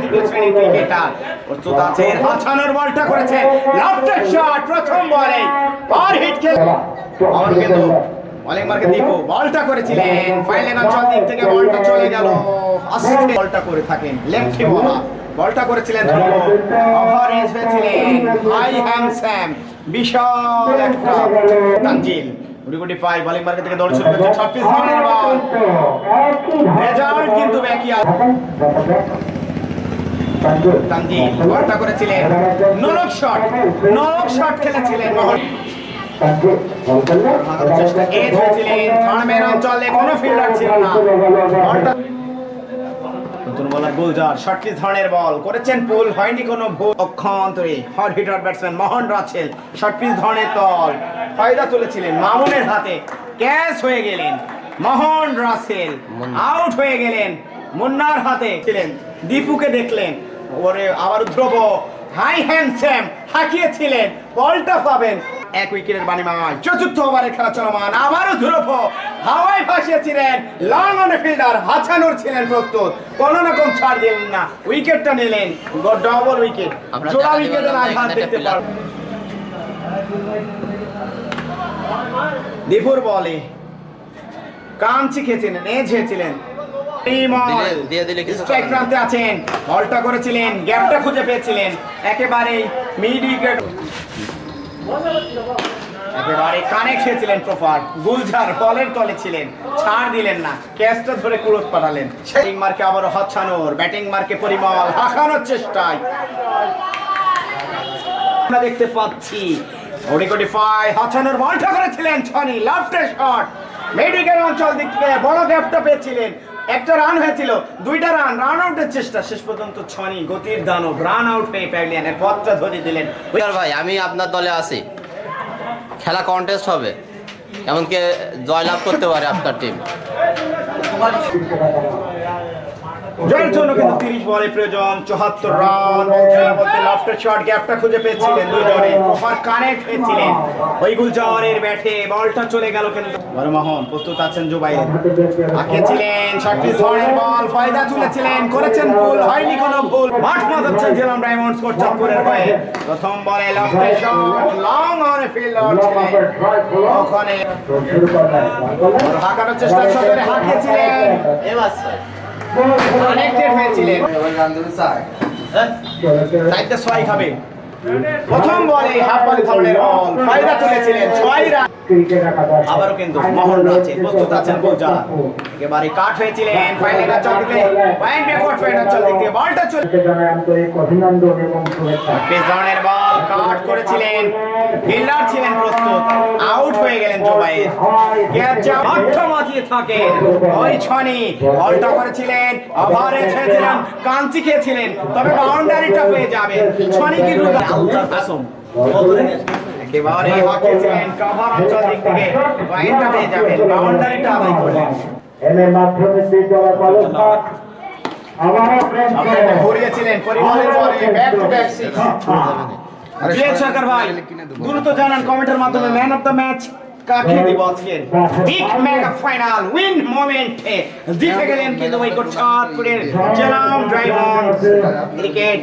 দ্বিতীয় শ্রেণির ক্রিকেটার। প্রস্তুত আছেন হাছানোর বলটা করেছে লাফটার শট প্রথম বলে। পার হিট খেল আমার কিন্তু বলিং মার্কে দীপু। বলটা করেছিলেন। ফাইনাল অঞ্চল দিক থেকে বলটা চলে গেল। আস্তে বলটা করে থাকেন লেফটে বলা বলটা করেছিলেন ধ্রুব ওভারেজ হয়েছিলেন হাই হ্যান্ডসাম বিশাল একটা তানজিল গুটি গুটি পাই বলিং মার্কে থেকে দৌড় শুরু করছে। ছাব্বিশ রানের বল রেজাল্ট কিন্তু ব্যাকি তানজিল বলটা করেছিলেন। নরক শট। নরক শট খেলেছিলেন মোহন চেষ্টা এজ হয়েছিলেন থার্মের অঞ্চলে কোনো ফিল্ডার ছিল না। বলটা নতুন বলার গুলজার শর্টলি ধরনের বল। করেছেন পুল হয়নি কোনো ভুল। অক্ষান্তরে hot hitter batsman Mohan Russell ধরনের ফায়দা তুলেছিলেন মামুনের হাতে। ক্যাচ হয়ে গেলেন মোহন রাসেল আউট হয়ে গেলেন মুন্নার হাতে। ছিলেন দীপুকে দেখলেন। ওরে আবার ধ্রুব হাই হাঁকিয়েছিলেন বলটা পাবেন। এক উইকেটের বানিমায় চতুর্থ ওভারে খেলা চলমান আবারও ধ্রুব হাওয়ায় ভাসিয়েছিলেন লং অন ফিল্ডার হাছানোর ছিলেন প্রস্তুত। কোনো রকম ছাড় দিলেন না উইকেটটা নিলেন ডবল উইকেট জোড়া উইকেটের আঘাত দেখতে পারবেন দীপুর বলে। কাঞ্চি খেয়েছিলেন এজ হয়েছিলেন দিয়ে দিলে কিছু স্ট্রাইক প্রান্তে আছেন। বলটা করেছিলেন গ্যাপটা খুঁজে পেয়েছিলেন। একেবারে মিড উইকেট একেবারে কানে খেয়েছিলেন প্রপার গুলঝার বলের তলে ছিলেন। ছাড় দিলেন না। ক্যাচটা ধরে কুড়ত পাঠালেন। ব্যাটিং মার্কে আবারও হাতছানোর ব্যাটিং মার্কে পরিমল। হাঁকানোর চেষ্টায়। আমরা দেখতে পাচ্ছি ওডি কোটি ফাই হাছানোর বলটা করেছিলেন ছনি। লাফটে শট মেডিকেল অঞ্চল দিক থেকে বড় গ্যাপটা পেয়েছিলেন। একটা রান হয়েছিল, দুইটা রান রান আউটের চেষ্টা। শেষ পর্যন্ত ছনি গতির দানব রান আউট পেয়ে প্যাভিলিয়ানের পথটা ধরে দিলেন। ভাই, আমি আপনার দলে আছি। খেলা কন্টেস্ট হবে। এমনকি জয়লাভ করতে পারে আপনার টিম জয়ের জন্য কিন্তু তিরিশ বলে প্রয়োজন চুহাত্তর রান লাস্টের শট গ্যাপটা খুঁজে পেয়েছিলেন দুজনে ওভার কানেক্ট হয়েছিলেন ওই ব্যাটে বলটা চলে গেল কিন্তু বরমোহন প্রস্তুত আছেন ধরনের বল তুলেছিলেন করেছেন ভুল হয়নি কোনো ভুল মাঠ মাতাচ্ছেন জেলাম ডায়মন্ডস কোট চাঁদপুরের হয়ে প্রথম বলে লাস্টের শট লং অন ফিল্ড ছিলেন ওখানে হাঁকানোর চেষ্টা করে এবার রান আবারও কিন্তু মোহন আছে, প্রস্তুত আছেন গোজা একেবারে চলে আন্তরিক অভিনন্দন এবং শুভেচ্ছা পেস ধরনের বল। কাট করেছিলেন। ফিল্ডার ছিলেন প্রস্তুত। আউট হয়ে গেলেন জুবাইর। মাত্র মাতিয়ে থাকেন ওই ছনি বলটা করেছিলেন। ওভারে ছেড়েছিলেন কাঞ্চি খেয়েছিলেন। তবে বাউন্ডারিটা পেয়ে যাবে। ছনি কি রুদা? আসম একেবারে হাঁকিয়েছিলেন কভার অঞ্চল দিক থেকে। পয়েন্টটা পেয়ে যাবেন। বাউন্ডারিটা আদায় করলেন। এম এ মাধ্যমিক বিদ্যালয় কলেজ মাঠ আমারও প্রেম ঘুরিয়েছিলেন। পরিমাণের পরে back to back six Jewel Sarkar ভাই দ্রুত জানান কমেন্টের মাধ্যমে ম্যান অফ দ্য ম্যাচ কাকে দিব আজকের বিগ মেগা ফাইনাল উইন মোমেন্টে জিতে গেলেন কিন্তু ওই কোট চাঁদপুরের জেলাম ডায়মন্ড ক্রিকেট